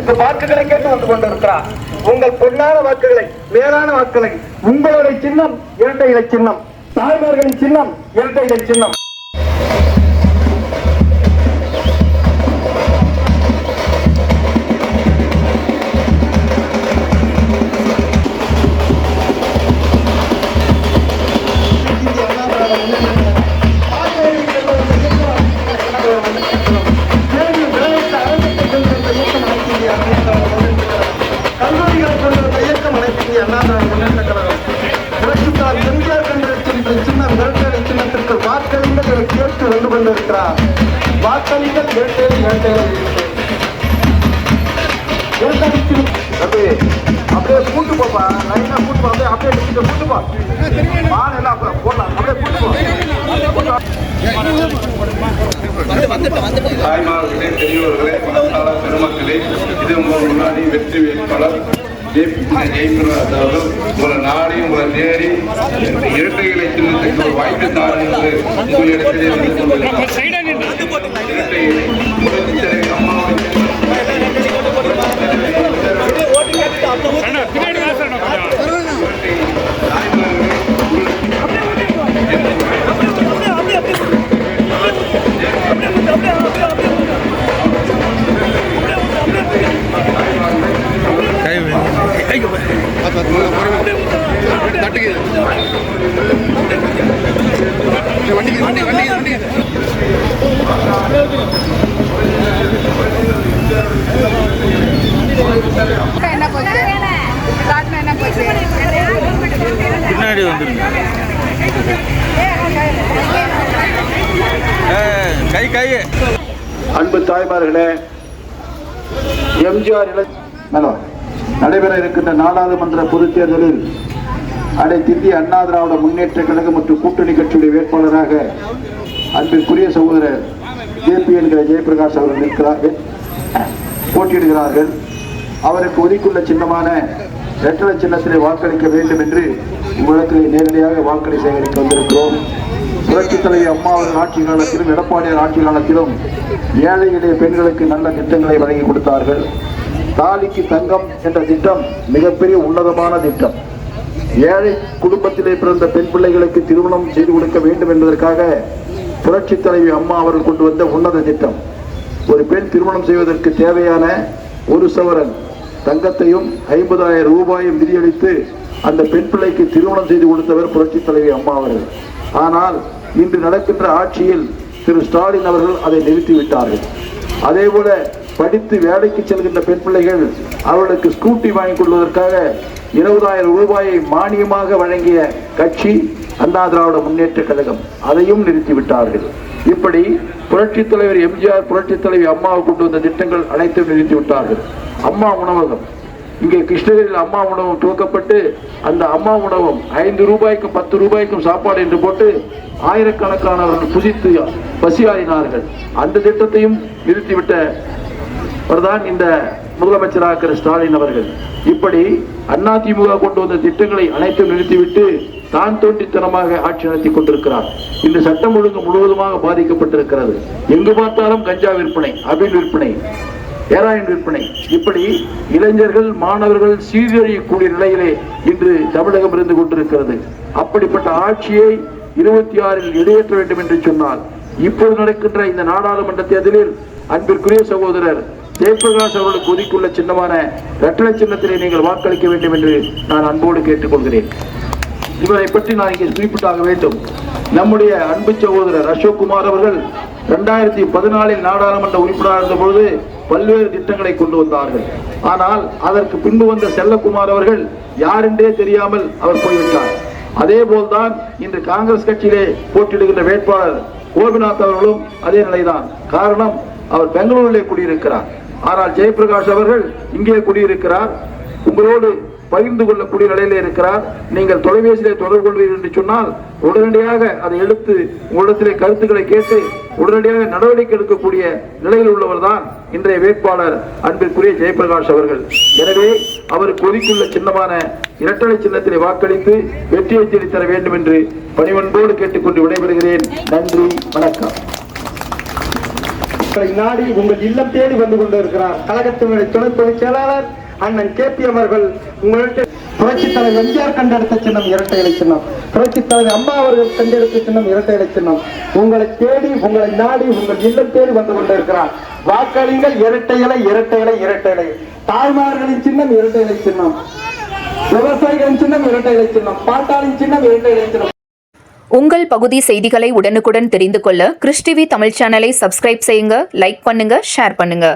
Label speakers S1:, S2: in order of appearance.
S1: இப்ப வாக்குகளை கேட்டு வந்து கொண்டிருக்கிறார். உங்கள் பொன்னான வாக்குகளை மேலான வாக்குகளை உங்களுடைய சின்னம் இரட்டை இலை சின்னம். தாய்மார்களின் சின்னம் இரட்டை இலை சின்னம். வந்து வாக்களிக்க வாக்களிகள் இரட்டை அப்படியே கூட்டு போப்பா. லைனா கூட்டு போ அப்படியே அப்படியே கூட்டு போ. மான் எல்லாம் போடலாம். அப்படியே கூட்டு போ.
S2: தாய்மார்களே பெரியவர்களே பெருமக்களே இது உங்கள் முன்னாடி வெற்றி வேட்பாளர் ஜெயபிரகாஷ் அவர்கள் உங்களை நாடி உங்களை தேடி இரட்டைகளை சின்னத்துக்கு ஒரு வாய்ப்பு தாருங்கள் உங்களிடத்திலே வந்து கொண்டிருக்கிறார்.
S3: என்ன போச்சு காட்டில் என்ன போச்சு
S4: பின்னாடி வந்துருங்க கை கை
S1: அன்பு தாய்மார்களே எம்ஜிஆர் இள-. நடைபெற இருக்கின்ற நாடாளுமன்ற பொதுத் தேர்தலில் அனைத்து அண்ணா திராவிட முன்னேற்ற கழகம் மற்றும் கூட்டணி கட்சியுடைய வேட்பாளராக அன்பிற்குரிய சகோதரர் ஜேபி என்கிற ஜெயபிரகாஷ் அவர்கள் நிற்கிறார்கள் போட்டியிடுகிறார்கள். அவருக்கு ஒதுக்குள்ள சின்னமான ரெட்டலை சின்னத்திலே வாக்களிக்க வேண்டும் என்று உங்களிடத்திலே நேரடியாக வாக்களி சேகரிக்க வந்திருக்கிறோம். புரட்சித் தலைவி அம்மா அவர்கள் ஆட்சி காலத்திலும் எடப்பாடியார் ஆட்சி காலத்திலும் ஏழை எளிய பெண்களுக்கு நல்ல திட்டங்களை வழங்கி கொடுத்தார்கள். தாலிக்கு தங்கம் என்ற திட்டம் மிகப்பெரிய உன்னதமான திட்டம். ஏழை குடும்பத்திலே பிறந்த பெண் பிள்ளைகளுக்கு திருமணம் செய்து கொடுக்க வேண்டும் என்பதற்காக புரட்சித் தலைவி அம்மா அவர்கள் கொண்டு வந்த உன்னத திட்டம். ஒரு பெண் திருமணம் செய்வதற்கு தேவையான ஒரு சவரன் தங்கத்தையும் ஐம்பதாயிரம் ரூபாயும் நிதியளித்து அந்த பெண் பிள்ளைக்கு திருமணம் செய்து கொடுத்தவர் புரட்சித் தலைவி அம்மா அவர்கள். ஆனால் இன்று நடக்கின்ற ஆட்சியில் திரு ஸ்டாலின் அவர்கள் அதை நிறுத்திவிட்டார்கள். அதே போல படித்து வேலைக்கு செல்கின்ற பெண் பிள்ளைகள் அவர்களுக்கு ஸ்கூட்டி வாங்கி கொள்வதற்காக இருபதாயிரம் ரூபாயை மானியமாக வழங்கிய கட்சி அண்ணா திராவிட முன்னேற்ற கழகம் அதையும் நிறுத்திவிட்டார்கள் இப்படி புரட்சித் தலைவர் எம்ஜிஆர் புரட்சித் தலைவி அம்மாவை கொண்டு வந்த திட்டங்கள் அனைத்தும் நிறுத்திவிட்டார்கள் அம்மா உணவகம். இங்கே கிருஷ்ணகிரியில் அம்மா உணவம் துவக்கப்பட்டு அந்த அம்மா உணவம் ஐந்து ரூபாய்க்கும் பத்து ரூபாய்க்கும் சாப்பாடு என்று போட்டு ஆயிரக்கணக்கானவர்கள் புசித்து பசியாயினார்கள். அந்த திட்டத்தையும் நிறுத்திவிட்ட அவர்தான் இந்த முதலமைச்சராக இருக்கிற ஸ்டாலின் அவர்கள். இப்படி அதிமுக கொண்டு வந்த திட்டங்களை அனைத்தும் நிறுத்திவிட்டு தான் தோன்றித்தனமாக ஆட்சி நடத்தி கொண்டிருக்கிறார். இந்த சட்டம் ஒழுங்கு முழுவதுமாக பாதிக்கப்பட்டிருக்கிறது. எங்கு பார்த்தாலும் கஞ்சா விற்பனை அபில் விற்பனை. ஹெராயின் விற்பனை. இப்படி இளைஞர்கள் மாணவர்கள் சீரழியக்கூடிய நிலையிலே இன்று தமிழகம் இருந்து கொண்டிருக்கிறது. அப்படிப்பட்ட ஆட்சியை இருபத்தி ஆறில் இடையேற்ற வேண்டும் என்று சொன்னால் இப்போது நடக்கின்ற இந்த நாடாளுமன்ற தேர்தலில் அன்பிற்குரிய சகோதரர் ஜெயபிரகாஷ் அவர்களுக்கு ஒதுக்கியுள்ள சின்னமான இரட்டலை சின்னத்திலே நீங்கள் வாக்களிக்க வேண்டும் என்று நான் அன்போடு கேட்டுக்கொள்கிறேன். இவரை பற்றி நான் இங்கே குறிப்பிட்டாக வேண்டும். நம்முடைய அன்பு சகோதரர் அசோக்குமார் அவர்கள் இரண்டாயிரத்தி பதினாலில் நாடாளுமன்ற உறுப்பினராக இருந்த பொழுது பல்வேறு திட்டங்களை கொண்டு வந்தார்கள். ஆனால் அதற்கு பின்பு வந்த செல்லக்குமார் அவர்கள் யாரென்றே தெரியாமல் அவர் போய்விட்டார். அதே போல்தான் இன்று காங்கிரஸ் கட்சியிலே போட்டியிடுகின்ற வேட்பாளர் கோபிநாத் அவர்களும் அதே நிலைதான். காரணம் அவர் பெங்களூரிலே குடியிருக்கிறார். ஆனால் ஜெயபிரகாஷ் அவர்கள் இங்கே குடியிருக்கிறார். உங்களோடு பகிர்ந்து கொள்ளக்கூடிய நிலையில இருக்கிறார். நீங்கள் தொலைபேசியிலே தொடர்பு கொள்வீர்கள் என்று சொன்னால் உடனடியாக அதை எடுத்து உங்களிடத்திலே கருத்துக்களை கேட்டு உடனடியாக நடவடிக்கை எடுக்கக்கூடிய நிலையில் உள்ளவர் தான் இன்றைய வேட்பாளர் அன்பிற்குரிய ஜெயபிரகாஷ் அவர்கள். எனவே அவருக்கு ஒதுக்கியுள்ள சின்னமான இரட்டலை சின்னத்திலே வாக்களித்து வெற்றியை தேடி தர வேண்டும் என்று பணிவன்போடு கேட்டுக்கொண்டு விடைபெறுகிறேன். நன்றி வணக்கம்.
S5: நாடி உங்கள் இல்லம் தேடி வந்து கொண்டிருக்கிறார். கழகத்தினுடைய துணை பொதுச் செயலாளர் அண்ணன் கே பி அவர்கள் உங்கள்கிட்ட புரட்சித் தலைவர் எம்ஜிஆர் கண்டெடுத்த சின்னம் இரட்டை இலை சின்னம். புரட்சி தலைவர் அம்மா அவர்கள் கண்டெடுத்த சின்னம் இரட்டை இலை சின்னம். உங்களை தேடி உங்களை நாடி உங்கள் இல்லம் தேடி வந்து கொண்டிருக்கிறார். வாக்களிங்கள் இரட்டை இலை இரட்டை இலை இரட்டை இலை. தாய்மார்களின் சின்னம் இரட்டை இலை சின்னம். விவசாயிகளின் சின்னம் இரட்டை இலை சின்னம். பாட்டாளின் சின்னம் இரட்டை இலை சின்னம்.
S6: உங்கள் பகுதி செய்திகளை உடனுக்குடன் தெரிந்து கொள்ள கிறிஸ்டிவி தமிழ் சேனலை சப்ஸ்கிரைப் செய்யுங்க லைக் பண்ணுங்க ஷேர் பண்ணுங்க.